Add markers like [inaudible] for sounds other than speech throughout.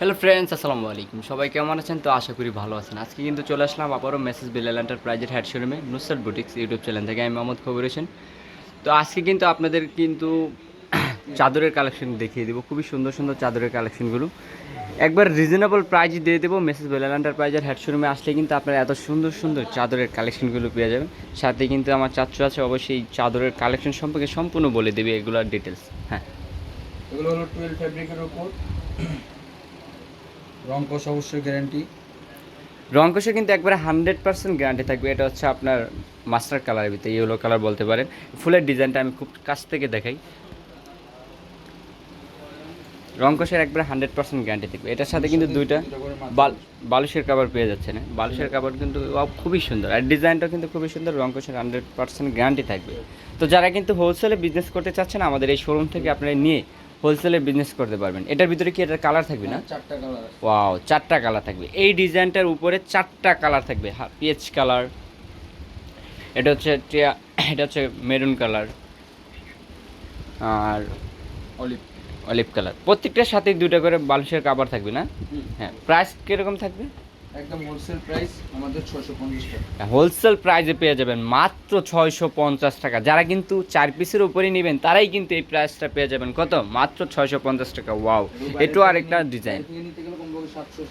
Hello friends আসসালামু আলাইকুম সবাই কেমন আছেন? তো আশা করি ভালো আছেন। আজকে কিন্তু চলে আসলাম আবারও মেসেজ বিলাল এন্টারপ্রাইজের হেড শোরুমে নুসরাত বুটিক্স ইউটিউব চ্যানেল থেকে। আমি মোহাম্মদ খবর হোসেন। তো আজকে কিন্তু আপনাদের কিন্তু [coughs] চাদরের কালেকশন দেখিয়ে দেবো। খুবই সুন্দর সুন্দর চাদরের কালেকশনগুলো একবার রিজনেবল প্রাইজ দিয়ে দেবো। মেসেজ বেলাল এন্টারপ্রাইজের হেড শোরুমে আসলে কিন্তু আপনারা এত সুন্দর সুন্দর চাদরের কালেকশনগুলো পেয়ে যাবেন। সাথে কিন্তু আমার চাচ্চু আছে, অবশ্যই চাদরের কালেকশন সম্পর্কে সম্পূর্ণ বলে দেবে এগুলোর ডিটেলস হ্যাঁ। এগুলো হলো টুয়েলভ ফ্যাব্রিকের উপর। রং কষ অবশ্যই গ্যারান্টি রং কষে কিন্তু একবারে হান্ড্রেড পার্সেন্ট গ্যারান্টি থাকবে। এটা হচ্ছে আপনার মাস্টার কালারের ভিতরে ইয়েলো কালার বলতে পারেন। ফুলের ডিজাইনটা আমি খুব কাছ থেকে দেখাই। রং কষের একবারে হান্ড্রেড পার্সেন্ট গ্যারান্টি থাকবে। এটার সাথে কিন্তু দুইটা বাল বালুশের কাবার পেয়ে যাচ্ছে না বালুশের কাবার কিন্তু খুবই সুন্দর। আর ডিজাইনটাও কিন্তু খুবই সুন্দর রং কষের হান্ড্রেড পার্সেন্ট গ্যারান্টি থাকবে। তো যারা কিন্তু হোলসেলে বিজনেস করতে চাচ্ছেন আমাদের এই শোরুম থেকে আপনারা নিয়ে হোলসেলে বিজনেস করতে পারবেন। এটার ভিতরে কি এটার কালার থাকবে না? চারটা কালার ওয়াও চারটা কালার থাকবে। এই ডিজাইনটার উপরে চারটা কালার থাকবে। পিএইচ কালার এটা হচ্ছে এটা হচ্ছে মেরুন কালার আর অলিভ অলিভ কালার প্রত্যেকটার সাথে দুটো করে বালুশের কাবার থাকবে না? হ্যাঁ প্রাইস কীরকম থাকবে? একদম হোলসেল প্রাইস আমাদের ছশো পঞ্চাশ টাকা। হোলসেল প্রাইসে পেয়ে যাবেন মাত্র ছয়শো পঞ্চাশ টাকা। যারা কিন্তু চার পিসের উপরে নেবেন তারাই কিন্তু এই প্রাইসটা পেয়ে যাবেন। কত? মাত্র ছয়শো পঞ্চাশ টাকা। ওয়াও এটু আরেকটা ডিজাইন নিতে গেলে কমপক্ষে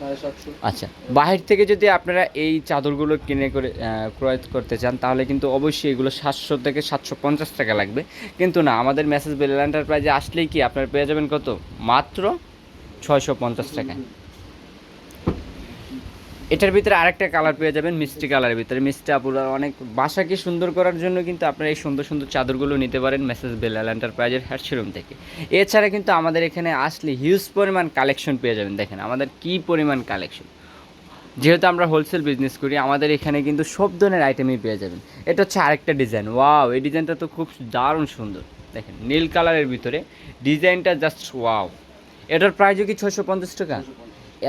আচ্ছা বাহির থেকে যদি আপনারা এই চাদরগুলো কিনে করে ক্রয় করতে চান তাহলে কিন্তু অবশ্যই এগুলো সাতশো থেকে সাতশো পঞ্চাশ টাকা লাগবে। কিন্তু না আমাদের মেসেজ বেল এন্টারপ্রাইজে আসলেই কি আপনারা পেয়ে যাবেন কত? মাত্র ছয়শো পঞ্চাশ টাকায়। এটার ভিতরে আরেকটা কালার পেয়ে যাবেন মিষ্টি কালারের ভিতরে। মিষ্টি আপুরা অনেক বাসাকে সুন্দর করার জন্য কিন্তু আপনারা এই সুন্দর সুন্দর চাদরগুলো নিতে পারেন মেসেজ বেলাল এন্টারপ্রাইজের হ্যাটশোরুম থেকে। এছাড়া কিন্তু আমাদের এখানে আসলে হিউজ পরিমাণ কালেকশন পেয়ে যাবেন। দেখেন আমাদের কি পরিমাণ কালেকশন যেহেতু আমরা হোলসেল বিজনেস করি, আমাদের এখানে কিন্তু সব ধরনের আইটেমই পেয়ে যাবেন। এটা হচ্ছে আরেকটা ডিজাইন ওয়াও এই ডিজাইনটা তো খুব দারুণ সুন্দর। দেখেন নীল কালারের ভিতরে। ডিজাইনটা জাস্ট ওয়াও এটার প্রাইসও কি ছয়শো পঞ্চাশ টাকা?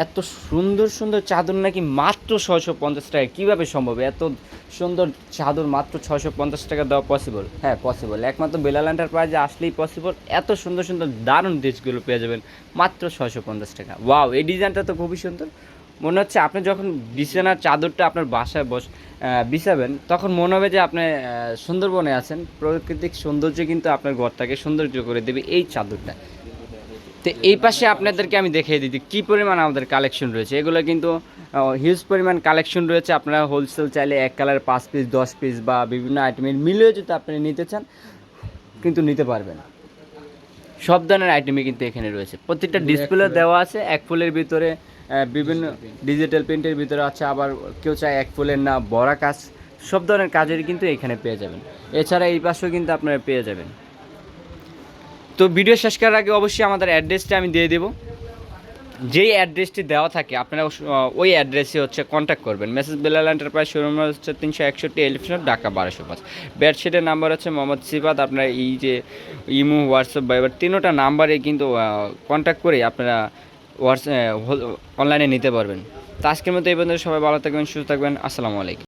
এত সুন্দর সুন্দর চাদর নাকি মাত্র ছয়শো পঞ্চাশ টাকা? কীভাবে সম্ভব? এত সুন্দর চাদর মাত্র ছয়শো পঞ্চাশ টাকা দেওয়া পসিবল হ্যাঁ পসিবল একমাত্র বেলাল এন্টারপ্রাইজে আসলেই পসিবল এত সুন্দর সুন্দর দারুণ ড্রেসগুলো পেয়ে যাবেন মাত্র ছয়শো পঞ্চাশ টাকা। ওয়াও এই ডিজাইনটা তো খুবই সুন্দর। মনে হচ্ছে আপনি যখন বিছানার চাদরটা আপনার বাসায় বস বিছাবেন, তখন মনে হবে যে আপনি সুন্দরবনে আছেন। প্রাকৃতিক সৌন্দর্য কিন্তু আপনার ঘরটাকে সৌন্দর্য করে দেবে এই চাদরটা। তো এই পাশে আপনাদেরকে আমি দেখিয়ে দিই কী পরিমাণ আমাদের কালেকশন রয়েছে। এগুলো কিন্তু হিউজ পরিমাণ কালেকশন রয়েছে। আপনারা হোলসেল চাইলে এক কালার পাঁচ পিস দশ পিস বা বিভিন্ন আইটেমের মিলিয়েও যদি আপনি নিতে চান কিন্তু নিতে পারবেন সব ধরনের আইটেমই কিন্তু এখানে রয়েছে। প্রত্যেকটা ডিসপ্লে দেওয়া আছে। এক ফুলের ভিতরে বিভিন্ন ডিজিটাল প্রিন্টের ভিতরে আছে। আবার কেউ চায় এক ফুলের না বড়া কাজ সব ধরনের কাজের কিন্তু এখানে পেয়ে যাবেন। এছাড়া এই পাশেও কিন্তু আপনারা পেয়ে যাবেন। তো ভিডিও শেষ করার আগে অবশ্যই আমাদের অ্যাড্রেসটা আমি দিয়ে দেবো। যেই অ্যাড্রেসটি দেওয়া থাকে, আপনারা ওই অ্যাড্রেসে হচ্ছে কন্ট্যাক্ট করবেন। মেসেজ বেলাল এন্টারপ্রাইজ শোরুম হচ্ছে তিনশো একষট্টি এলিফেন্ট ঢাকা বারোশো পাঁচ বেডশিটের নাম্বার হচ্ছে মোহাম্মদ সিফাত আপনারা এই যে ইমো হোয়াটসঅ্যাপ বা এবার তিনোটা নাম্বারে কিন্তু কন্ট্যাক্ট করে আপনারা হোয়াটস অনলাইনে নিতে পারবেন। তো আজকের মতো এই পর্যন্ত সবাই ভালো থাকবেন, সুস্থ থাকবেন। আসসালামু আলাইকুম।